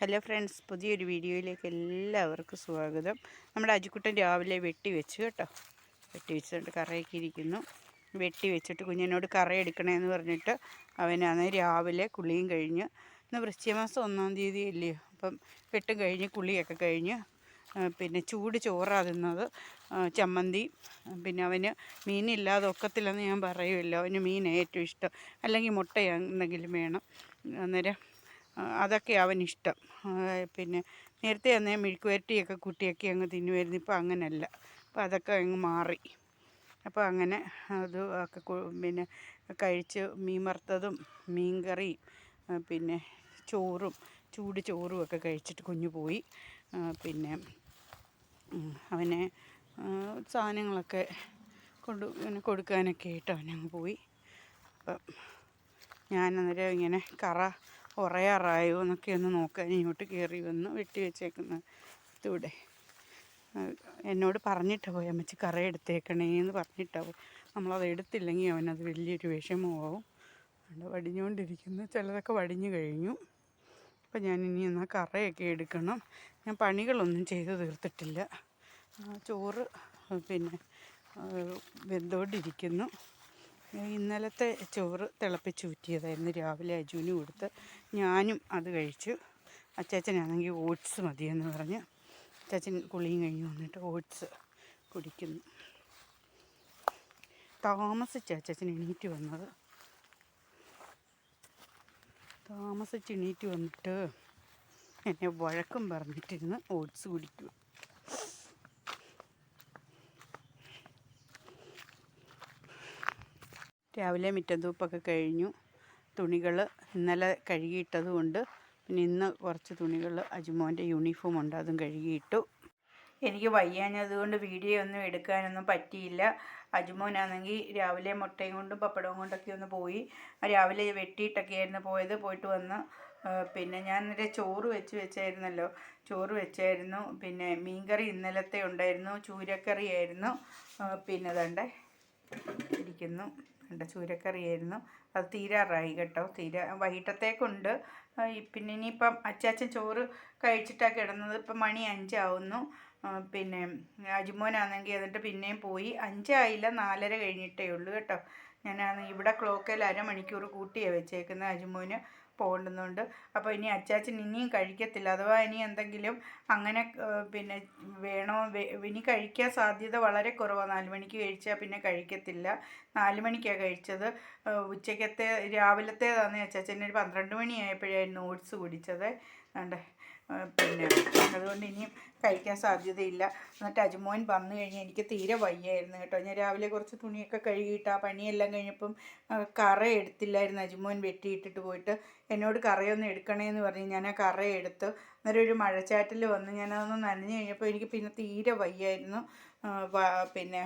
Hello friends പുതിയൊരു വീഡിയോയിലേക്ക് എല്ലാവർക്കും സ്വാഗതം. നമ്മുടെ അജിക്കുട്ടൻ രാവിലെ വെട്ടി വെച്ചു കേട്ടോ. വെട്ടി കറയൊക്കെ ഇരിക്കുന്നു. വെട്ടി വെച്ചിട്ട് കുഞ്ഞിനോട് കറ എടുക്കണമെന്ന് പറഞ്ഞിട്ട് അവനാണ് രാവിലെ കുളിയും കഴിഞ്ഞ്. ഇന്ന് വൃശ്ചികമാസം ഒന്നാം തീയതി അല്ലേ? അപ്പം വെട്ടും കഴിഞ്ഞ് കുളിയൊക്കെ കഴിഞ്ഞ് പിന്നെ ചൂട് ചോറാ തിന്നത് ചമ്മന്തി. പിന്നെ അവന് മീനില്ലാതെ ഒക്കത്തില്ലെന്ന് ഞാൻ പറയുമല്ലോ. അവന് മീൻ ഏറ്റവും ഇഷ്ടം. അല്ലെങ്കിൽ മുട്ട എന്തെങ്കിലും വേണം. അന്നേരം അതൊക്കെ ആ, പിന്നെ നേരത്തെ അന്നേ മെഴുക്കുവരട്ടിയൊക്കെ കുട്ടിയൊക്കെ അങ്ങ് തിന്നുമായിരുന്നു. ഇപ്പം അങ്ങനല്ല. അപ്പം അതൊക്കെ അങ്ങ് മാറി. അപ്പോൾ അങ്ങനെ അത് ഒക്കെ പിന്നെ കഴിച്ച് മീൻ വറുത്തതും മീൻ പിന്നെ ചോറും ചൂട് ചോറും ഒക്കെ കഴിച്ചിട്ട് കുഞ്ഞു പോയി. പിന്നെ അവനെ സാധനങ്ങളൊക്കെ കൊണ്ട് ഇങ്ങനെ കൊടുക്കാനൊക്കെ ആയിട്ട് അവനങ്ങ് പോയി. അപ്പം ഞാനന്നേരം ഇങ്ങനെ കറ ഉറയാറായോ എന്നൊക്കെ ഒന്ന് നോക്കാൻ ഇങ്ങോട്ട് കയറി വന്ന് വെട്ടി വെച്ചേക്കുന്ന. ഇതൂടെ. എന്നോട് പറഞ്ഞിട്ടാ പോയി. അമ്മച്ചി കറ എടുത്തേക്കണേ എന്ന് പറഞ്ഞിട്ടാ പോയി. നമ്മളത് എടുത്തില്ലെങ്കിൽ അവനത് വലിയൊരു വിഷമമാവും. അതുകൊണ്ട് വടിഞ്ഞുകൊണ്ടിരിക്കുന്നു ചിലതൊക്കെ വടിഞ്ഞു കഴിഞ്ഞു. അപ്പം ഞാൻ ഇനി എന്നാൽ കറയൊക്കെ എടുക്കണം. ഞാൻ പണികളൊന്നും ചെയ്ത് തീർത്തിട്ടില്ല. ചോറ് പിന്നെ വെന്തോണ്ടിരിക്കുന്നു. ഇന്നലത്തെ ചോറ് തിളപ്പിച്ച് ഊറ്റിയതായിരുന്നു. രാവിലെ അജുവിന് കൊടുത്ത് ഞാനും അത് കഴിച്ചു. അച്ചാച്ചനാണെങ്കിൽ ഓട്സ് മതിയെന്ന് പറഞ്ഞ് അച്ചാച്ചൻ കുളിയും കഴിഞ്ഞ് വന്നിട്ട് ഓട്സ് കുടിക്കുന്നു. താമസിച്ച് അച്ചാച്ചൻ എണീറ്റ് വന്നത്. താമസിച്ച് എണീറ്റ് വന്നിട്ട് എന്നെ വഴക്കം പറഞ്ഞിട്ടിരുന്ന് ഓട്സ് കുടിക്കുക രാവിലെ മുറ്റം തൂപ്പൊക്കെ കഴിഞ്ഞു. തുണികൾ ഇന്നലെ കഴുകിയിട്ടതുകൊണ്ട് പിന്നെ ഇന്ന് കുറച്ച് തുണികൾ അജുമോന്റെ യൂണിഫോം ഉണ്ട് അതും കഴുകിയിട്ടു. എനിക്ക് വയ്യാഞ്ഞതുകൊണ്ട് വീഡിയോ ഒന്നും എടുക്കാനൊന്നും പറ്റിയില്ല. അജുമോനാണെങ്കിൽ രാവിലെ മുട്ടയും കൊണ്ടും പപ്പടവും കൊണ്ടൊക്കെ ഒന്ന് പോയി. രാവിലെ വെട്ടിയിട്ടൊക്കെ ആയിരുന്നു പോയത്. പോയിട്ട് വന്ന് പിന്നെ ഞാൻ ഇന്നലെ ചോറ് വെച്ച് വെച്ചായിരുന്നല്ലോ. ചോറ് വെച്ചായിരുന്നു. പിന്നെ മീൻകറി ഇന്നലത്തെ ഉണ്ടായിരുന്നു. ചൂരക്കറിയായിരുന്നു. പിന്നെ തണ്ടേ ഇരിക്കുന്നു. എന്റെ ചൂരക്കറിയായിരുന്നു. അത് തീരാറായി കേട്ടോ. തീര വൈകിട്ടത്തേക്കുണ്ട്. പിന്നെ ഇനിയിപ്പം അച്ചാച്ചൻ ചോറ് കഴിച്ചിട്ടാണ് കിടന്നത്. ഇപ്പം മണി അഞ്ചാവുന്നു. പിന്നെ അജുമോനാണെങ്കിൽ എന്നിട്ട് പിന്നെയും പോയി. അഞ്ചായില്ല നാലര കഴിഞ്ഞിട്ടേ ഉള്ളൂ കേട്ടോ. ഞാനാണ് ഇവിടെ ക്ലോക്കിൽ അരമണിക്കൂർ കൂട്ടിയാണ് വെച്ചേക്കുന്നത് അജിമോന്. പോകേണ്ടുന്നുണ്ട് അപ്പോൾ ഇനി അച്ചാച്ചൻ ഇനിയും കഴിക്കത്തില്ല. അഥവാ ഇനി എന്തെങ്കിലും അങ്ങനെ പിന്നെ വേണോ ഇനി കഴിക്കാൻ സാധ്യത വളരെ കുറവാണ് നാല് മണിക്ക് കഴിച്ചാൽ പിന്നെ കഴിക്കത്തില്ല. നാല് മണിക്കാണ് കഴിച്ചത്. ഉച്ചക്കത്തെ രാവിലത്തേതാണ് അച്ചാച്ചൻ. ഒരു പന്ത്രണ്ട് മണിയായപ്പോഴായിരുന്നു ഓട്സ് കുടിച്ചത്. അതുകൊണ്ട് പിന്നെ അതുകൊണ്ട് ഇനിയും കഴിക്കാൻ സാധ്യതയില്ല. എന്നിട്ട് അജ്മോൻ വന്നു കഴിഞ്ഞാൽ എനിക്ക് തീരെ വയ്യായിരുന്നു കേട്ടോ. ഞാൻ രാവിലെ കുറച്ച് തുണിയൊക്കെ കഴുകിയിട്ട് ആ പണിയെല്ലാം കഴിഞ്ഞപ്പം കറ എടുത്തില്ലായിരുന്നു. അജ്മോൻ വെട്ടിയിട്ടിട്ട് പോയിട്ട് എന്നോട് കറയൊന്നും എടുക്കണേന്ന് പറഞ്ഞ്. ഞാൻ ആ കറ എടുത്ത്. അന്നേരം ഒരു മഴച്ചാറ്റിൽ വന്ന്. ഞാനതൊന്ന് നനഞ്ഞു കഴിഞ്ഞപ്പോൾ എനിക്ക് പിന്നെ തീരെ വയ്യായിരുന്നു. പിന്നെ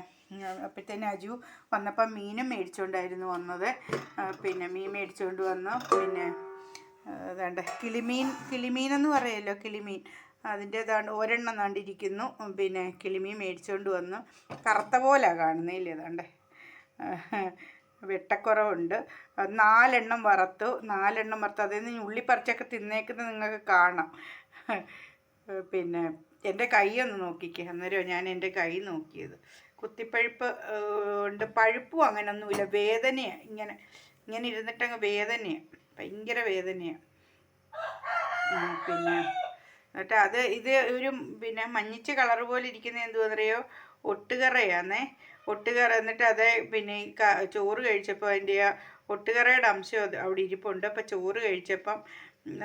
അപ്പോഴത്തേന് അജു വന്നപ്പം മീനും മേടിച്ചുകൊണ്ടായിരുന്നു വന്നത്. പിന്നെ മീൻ മേടിച്ചുകൊണ്ട് വന്നു. പിന്നെ വേണ്ട. കിളിമീൻ കിളിമീൻ എന്ന് പറയുമല്ലോ കിളിമീൻ. അതിന്റെതാണ് ഒരെണ്ണം കണ്ടിരിക്കുന്നു പിന്നെ കിളിമീൻ മേടിച്ചുകൊണ്ട് വന്നു. കറുത്ത പോലെ കാണുന്നില്ല ഏതാണ്ട് വെട്ടക്കുറവുണ്ട്. നാലെണ്ണം വറുത്തു. നാലെണ്ണം വറുത്തു. അതിൽ നിന്ന് ഉള്ളിപ്പറിച്ചൊക്കെ തിന്നേക്കുന്നത് നിങ്ങൾക്ക് കാണാം. പിന്നെ എന്റെ കൈ ഒന്ന് നോക്കിക്കേ. അന്നേരം ഞാൻ എന്റെ കൈ നോക്കിയത്. കുത്തിപ്പഴുപ്പ് ഉണ്ട്. പഴുപ്പും അങ്ങനൊന്നുമില്ല. വേദനയാണ് ഇങ്ങനെ ഇങ്ങനെ ഇരുന്നിട്ടങ്ങ് വേദനയാണ് ഭയങ്കര വേദനയാണ് പിന്നെ എന്നിട്ട് അത് ഇത് ഒരു പിന്നെ മഞ്ഞിച്ച കളർ പോലെ ഇരിക്കുന്ന എന്തുവെന്നറിയോ? ഒട്ടുകറയാന്നേ. ഒട്ടുകറ എന്നിട്ട് അത് പിന്നെ ചോറ് കഴിച്ചപ്പോൾ അതിന്റെ ആ ഒട്ടുകറയുടെ അംശം അത് അവിടെ ഇരിപ്പുണ്ട്. അപ്പം ചോറ് കഴിച്ചപ്പം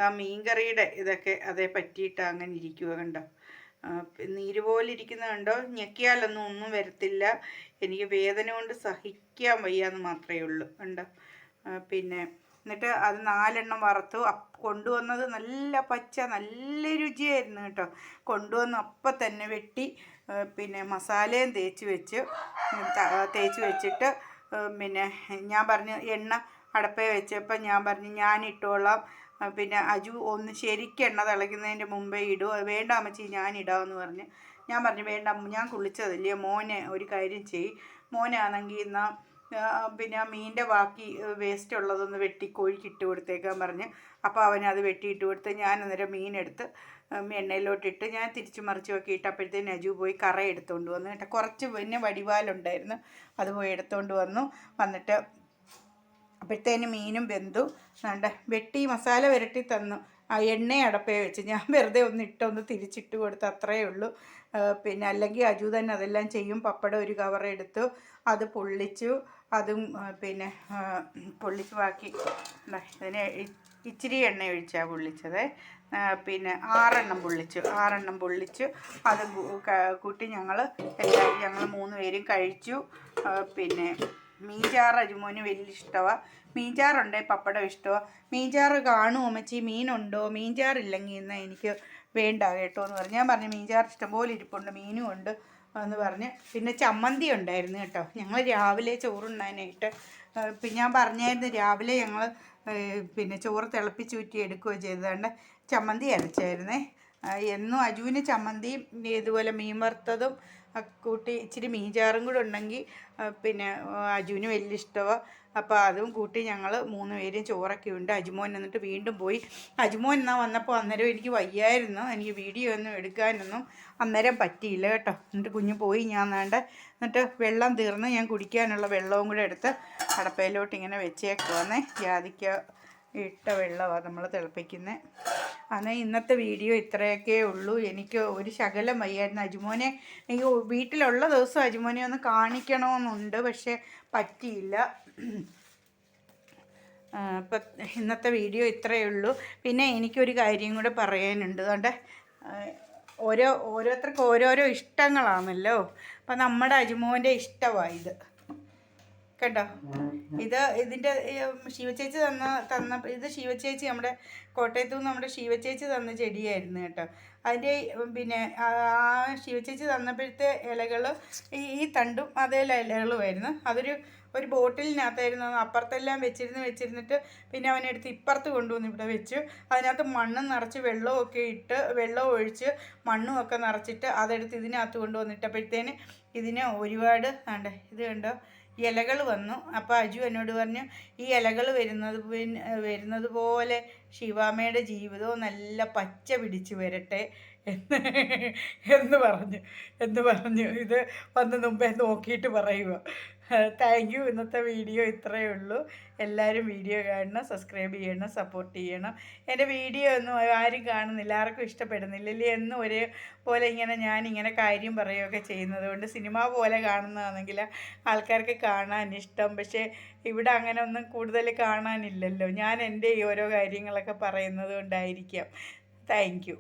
ആ മീൻകറിയുടെ ഇതൊക്കെ അതേ പറ്റിയിട്ട് അങ്ങനെ ഇരിക്കുക കണ്ടോ? നീര് പോലെ ഇരിക്കുന്ന കണ്ടോ? ഞെക്കിയാലൊന്നും ഒന്നും വരത്തില്ല. എനിക്ക് വേദന കൊണ്ട് സഹിക്കാൻ വയ്യാന്ന് മാത്രമേ ഉള്ളൂ കണ്ടോ? പിന്നെ എന്നിട്ട് അത് നാലെണ്ണം വറുത്തു. കൊണ്ടുവന്നത് നല്ല പച്ച നല്ല രുചിയായിരുന്നു കേട്ടോ. കൊണ്ടുവന്ന് അപ്പം തന്നെ വെട്ടി പിന്നെ മസാലയും തേച്ച് വെച്ച് തേച്ച് വെച്ചിട്ട് പിന്നെ ഞാൻ പറഞ്ഞു എണ്ണ അടപ്പേ വെച്ചപ്പോൾ ഞാൻ പറഞ്ഞു ഞാൻ ഇട്ടോളാം. പിന്നെ അജു ഒന്ന് ശരിക്കും എണ്ണ തിളയ്ക്കുന്നതിന്റെ മുമ്പേ ഇടൂ വേണ്ട അമ്മച്ചി ഞാൻ ഇടാമെന്ന് പറഞ്ഞ്. ഞാൻ പറഞ്ഞു വേണ്ട ഞാൻ കുളിച്ചതല്ലേ മോനെ ഒരു കാര്യം ചെയ്യ്. മോനാണെങ്കിൽ എന്നാൽ പിന്നെ ആ മീനിന്റെ ബാക്കി വേസ്റ്റ് ഉള്ളതൊന്ന് വെട്ടി കോഴിക്ക് ഇട്ട് കൊടുത്തേക്കാൻ പറഞ്ഞ്. അപ്പോൾ അവൻ അത് വെട്ടിയിട്ട് കൊടുത്ത് ഞാൻ അന്നേരം മീനെടുത്ത് എണ്ണയിലോട്ടിട്ട് ഞാൻ തിരിച്ചു മറിച്ച് ഒക്കെ ഇട്ടപ്പോഴത്തേന് നജു പോയി കറ എടുത്തുകൊണ്ട് വന്നു. കേട്ടോ കുറച്ച് പിന്നെ വടിവാലുണ്ടായിരുന്നു. അത് പോയി എടുത്തുകൊണ്ട് വന്നു. വന്നിട്ട് അപ്പോഴത്തേന് മീനും വെന്തു. വേണ്ട വെട്ടി മസാല വരട്ടി തന്നു. എണ്ണ അടപ്പേ വെച്ച് ഞാൻ വെറുതെ ഒന്ന് ഇട്ടൊന്ന് തിരിച്ചിട്ട് കൊടുത്ത് അത്രയേ ഉള്ളൂ. പിന്നെ അല്ലെങ്കിൽ അജു തന്നെ അതെല്ലാം ചെയ്യും. പപ്പടം ഒരു കവർ എടുത്തു അത് പൊള്ളിച്ചു അതും പിന്നെ പൊള്ളിച്ച് ബാക്കി അതിന് ഇച്ചിരി എണ്ണ ഒഴിച്ചാണ് പൊള്ളിച്ചത്. പിന്നെ ആറെണ്ണം പൊള്ളിച്ചു ആറെണ്ണം പൊള്ളിച്ചു. അത് കൂട്ടി ഞങ്ങൾ എല്ലാവരും ഞങ്ങൾ മൂന്ന് പേരും കഴിച്ചു. പിന്നെ മീൻചാറ് അജുമോന് വലിയ ഇഷ്ടമാണ് മീൻചാറുണ്ടേ പപ്പടം ഇഷ്ടമാണ് മീൻചാറ് കാണും അമ്മച്ചി മീനുണ്ടോ? മീൻചാറില്ലെങ്കിൽ ഇന്ന് എനിക്ക് വേണ്ട കേട്ടോ എന്ന് പറഞ്ഞു. ഞാൻ പറഞ്ഞു മീൻചാറ് ഇഷ്ടംപോലെ ഇരിപ്പുണ്ട് മീനും ഉണ്ട് എന്ന് പറഞ്ഞ്. പിന്നെ ചമ്മന്തി ഉണ്ടായിരുന്നു കേട്ടോ. ഞങ്ങൾ രാവിലെ ചോറുണ്ണാനായിട്ട് ആ, പിന്നെ ഞാൻ പറഞ്ഞായിരുന്നു രാവിലെ ഞങ്ങൾ പിന്നെ ചോറ് തിളപ്പിച്ചൂറ്റി എടുക്കുകയോ ചെയ്തതുകൊണ്ട് ചമ്മന്തി അരച്ചായിരുന്നേ. എന്നും അജുവിന് ചമ്മന്തിയും ഇതുപോലെ മീൻ വറുത്തതും കൂട്ടി ഇച്ചിരി മീൻചാറും കൂടെ ഉണ്ടെങ്കിൽ പിന്നെ അജുവിന് വലിയ ഇഷ്ടമാണ് അപ്പോൾ അതും കൂട്ടി ഞങ്ങൾ മൂന്ന് പേരും ചോറൊക്കെ ഉണ്ട്. അജുമോൻ എന്നിട്ട് വീണ്ടും പോയി. അജുമോൻ എന്നാ വന്നപ്പോൾ അന്നേരം എനിക്ക് വയ്യായിരുന്നു. എനിക്ക് വീഡിയോ ഒന്നും എടുക്കാനൊന്നും അന്നേരം പറ്റിയില്ല കേട്ടോ. എന്നിട്ട് കുഞ്ഞു പോയി ഞാൻ വേണ്ട. എന്നിട്ട് വെള്ളം തീർന്ന് ഞാൻ കുടിക്കാനുള്ള വെള്ളവും കൂടെ എടുത്ത് കടപ്പയിലോട്ട് ഇങ്ങനെ വെച്ചേക്കുവാന്നേ. ജാതിക്ക ഇട്ട വെള്ളമാണ് നമ്മൾ തിളപ്പിക്കുന്നത് അന്ന് ഇന്നത്തെ വീഡിയോ ഇത്രയൊക്കെ ഉള്ളൂ. എനിക്ക് ഒരു ശകലം വയ്യായിരുന്നു. അജുമോനെ എനിക്ക് വീട്ടിലുള്ള ദിവസം അജുമോനെ ഒന്ന് കാണിക്കണമെന്നുണ്ട് പക്ഷേ പറ്റിയില്ല. ആ, അപ്പം ഇന്നത്തെ വീഡിയോ ഇത്രയേ ഉള്ളൂ. പിന്നെ എനിക്കൊരു കാര്യം കൂടെ പറയാനുണ്ട്. അതുകൊണ്ട് ഓരോ ഓരോരുത്തർക്ക് ഓരോരോ ഇഷ്ടങ്ങളാണല്ലോ. അപ്പം നമ്മുടെ അജുമോന്റെ ഇഷ്ടമാണ് ഇത്. കേട്ടോ. ഇത് ഇതിന്റെ ശിവചേച്ചി തന്ന തന്ന ഇത് ശിവചേച്ചി നമ്മുടെ കോട്ടയത്തു നിന്ന് നമ്മുടെ ശിവചേച്ചി തന്ന ചെടിയായിരുന്നു കേട്ടോ. അതിന്റെ പിന്നെ ആ ശിവചേച്ചി തന്നപ്പോഴത്തെ ഇലകൾ ഈ ഈ തണ്ടും അതേ ഇലകളുമായിരുന്നു അതൊരു ഒരു ബോട്ടിലിനകത്തായിരുന്നു. അപ്പുറത്തെല്ലാം വെച്ചിരുന്ന് വെച്ചിരുന്നിട്ട് പിന്നെ അവനെടുത്ത് ഇപ്പുറത്ത് കൊണ്ടുവന്ന് ഇവിടെ വെച്ചു. അതിനകത്ത് മണ്ണ് നിറച്ച് വെള്ളമൊക്കെ ഇട്ട് വെള്ളം ഒഴിച്ച് മണ്ണും ഒക്കെ നിറച്ചിട്ട് അതെടുത്ത് ഇതിനകത്ത് കൊണ്ടുവന്നിട്ടപ്പോഴത്തേന് ഇതിന് ഒരുപാട് ആണ്ട് ഇത് കണ്ടോ? ഇലകൾ വന്നു. അപ്പോൾ അജു എന്നോട് പറഞ്ഞു ഈ ഇലകൾ വരുന്നത് പിന്നെ വരുന്നത് പോലെ ശിവാമ്മയുടെ ജീവിതവും നല്ല പച്ച പിടിച്ച് വരട്ടെ. എന്ന് എന്ന് പറഞ്ഞു എന്ന് പറഞ്ഞു. ഇത് വന്ന് മുമ്പേ നോക്കിയിട്ട് പറയുക. താങ്ക് യു ഇന്നത്തെ വീഡിയോ ഇത്രയേ ഉള്ളൂ. എല്ലാവരും വീഡിയോ കാണണം സബ്സ്ക്രൈബ് ചെയ്യണം സപ്പോർട്ട് ചെയ്യണം. എന്റെ വീഡിയോ ഒന്നും ആരും കാണുന്നില്ല ആർക്കും ഇഷ്ടപ്പെടുന്നില്ല. എന്നും ഒരേ പോലെ ഇങ്ങനെ ഞാൻ ഇങ്ങനെ കാര്യം പറയുകയൊക്കെ ചെയ്യുന്നത് കൊണ്ട് സിനിമ പോലെ കാണുന്നതാണെങ്കിൽ ആൾക്കാർക്ക് കാണാൻ ഇഷ്ടം. പക്ഷേ ഇവിടെ അങ്ങനെ ഒന്നും കൂടുതൽ കാണാനില്ലല്ലോ. ഞാൻ എന്റെ ഈ ഓരോ കാര്യങ്ങളൊക്കെ പറയുന്നത് കൊണ്ടായിരിക്കാം. താങ്ക്